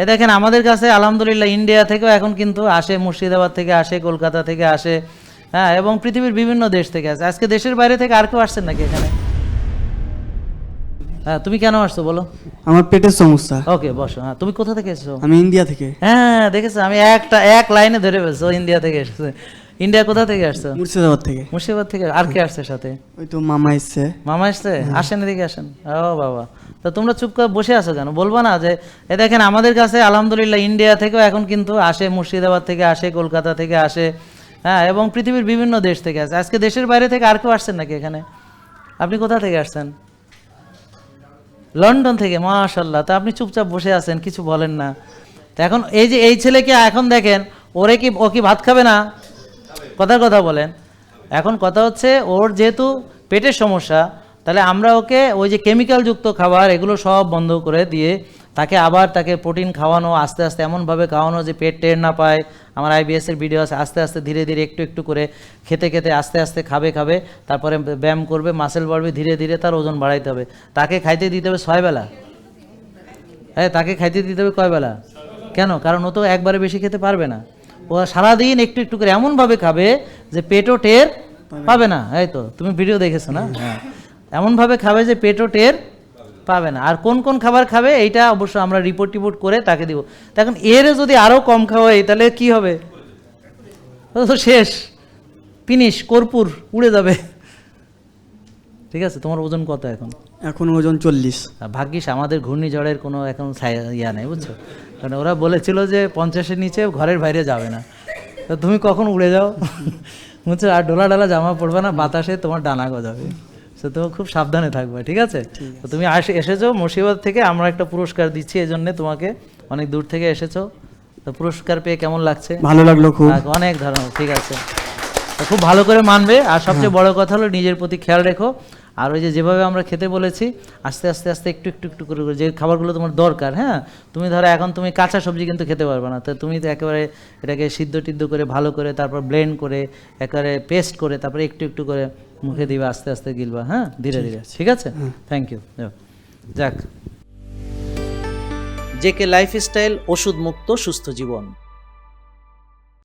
এ দেখেন আমাদের কাছে আলহামদুলিল্লাহ ইন্ডিয়া থেকেও এখন কিন্তু আসে মুর্শিদাবাদ থেকে আসে কলকাতা থেকে আসে হ্যাঁ এবং পৃথিবীর বিভিন্ন দেশ থেকে আসে। আজকে দেশের বাইরে থেকে আর কেউ আসছেন নাকি এখানে? হ্যাঁ তুমি কেন আসছো বলো? আমার পেটের সমস্যা। ওকে বসো। হ্যাঁ তুমি কোথা থেকে এসেছ? আমি ইন্ডিয়া থেকে। হ্যাঁ দেখেছ আমি একটা এক লাইনে ধরে ফেলছো ইন্ডিয়া থেকে এসেছে। ইন্ডিয়া কোথা থেকে আসছো? মুর্শিদাবাদ থেকে। মুর্শিদাবাদ থেকে। আর কে আসছে সাথে? ওই তো মামা এসছে। মামা এসছে? আসেন এদিকে আসেন। ও বাবা। তা তোমরা চুপ করে বসে আছো কেন? বলব না যে এ দেখেন আমাদের কাছে আলহামদুলিল্লাহ ইন্ডিয়া থেকেও এখন কিন্তু আসে মুর্শিদাবাদ থেকে আসে কলকাতা থেকে আসে হ্যাঁ এবং পৃথিবীর বিভিন্ন দেশ থেকে আসে। আজকে দেশের বাইরে থেকে আর কেউ আসছেন নাকি এখানে? আপনি কোথা থেকে আসছেন? লন্ডন থেকে মাশাল্লাহ তা আপনি চুপচাপ বসে আছেন কিছু বলেন না। তা এখন এই যে এই ছেলেকে এখন দেখেন ওরে কি ও কি ভাত খাবে না? কথার কথা বলেন। এখন কথা হচ্ছে, ওর যেহেতু পেটের সমস্যা, তাহলে আমরা ওকে ওই যে কেমিক্যাল যুক্ত খাবার এগুলো সব বন্ধ করে দিয়ে তাকে আবার তাকে প্রোটিন খাওয়ানো, আস্তে আস্তে এমনভাবে খাওয়ানো যে পেট টের না পায়। আমার আইবিএস এর ভিডিও আছে, আস্তে আস্তে ধীরে ধীরে একটু একটু করে খেতে খেতে আস্তে আস্তে খাবে খাবে, তারপরে ব্যায়াম করবে মাসেল বাড়বে, ধীরে ধীরে তার ওজন বাড়াইতে হবে। তাকে খাইতে দিতে হবে ছয় বেলা। হ্যাঁ তাকে খাইতে দিতে হবে কয় বেলা? কেন? কারণ ও তো একবারে বেশি খেতে পারবে না। ও সারাদিন একটু একটু করে এমনভাবে খাবে যে পেটও টের পাবে না। এই তো তুমি ভিডিও দেখেছ না? হ্যাঁ। এমনভাবে খাবে যে পেটও টের পাবে না। আর কোন কোন খাবার খাবে এইটা অবশ্য আমরা রিপোর্ট টিপোর্ট করে তাকে দিব। তা এখন এর যদি আরও কম খাওয়াই তাহলে কি হবে? তো শেষ। ফিনিশ কর্পূর উড়ে যাবে। ঠিক আছে তোমার ওজন কত এখন? এখন ওজন চল্লিশ। ভাগ্যিস আমাদের ঘূর্ণিঝড়ের কোনো এখন ইয়া নেই বুঝছ? কারণ ওরা বলেছিল যে পঞ্চাশের নিচে ঘরের বাইরে যাবে না। তো তুমি কখন উড়ে যাও? বুঝছ? আর ডোলা ডালা জামা পড়বে না বাতাসে তোমার ডানা গজাবে। সে তো খুব সাবধানে থাকবে ঠিক আছে? তো তুমি আসে এসেছ মুর্শিদাবাদ থেকে আমরা একটা পুরস্কার দিচ্ছি এই জন্যে তোমাকে। অনেক দূর থেকে এসেছ। তো পুরস্কার পেয়ে কেমন লাগছে? ভালো লাগল খুব। অনেক ধরনের ঠিক আছে। খুব ভালো করে মানবে। আর সবচেয়ে বড় কথা হলো নিজের প্রতি খেয়াল রেখো। আর ওই যে যেভাবে আমরা খেতে বলেছি আস্তে আস্তে আস্তে একটু একটু একটু করে করে যে খাবারগুলো তোমার দরকার হ্যাঁ? তুমি ধরো এখন তুমি কাঁচা সবজি কিন্তু খেতে পারবে না তো তুমি তো একেবারে এটাকে সিদ্ধ টিদ্ধ করে ভালো করে তারপর ব্লেন্ড করে একেবারে পেস্ট করে তারপরে একটু একটু করে মুখে দিবে আস্তে আস্তে গিলবা হ্যাঁ? ধীরে ধীরে ঠিক আছে? থ্যাংক ইউ যাক। জেকে লাইফস্টাইল ওষুধ মুক্ত সুস্থ জীবন।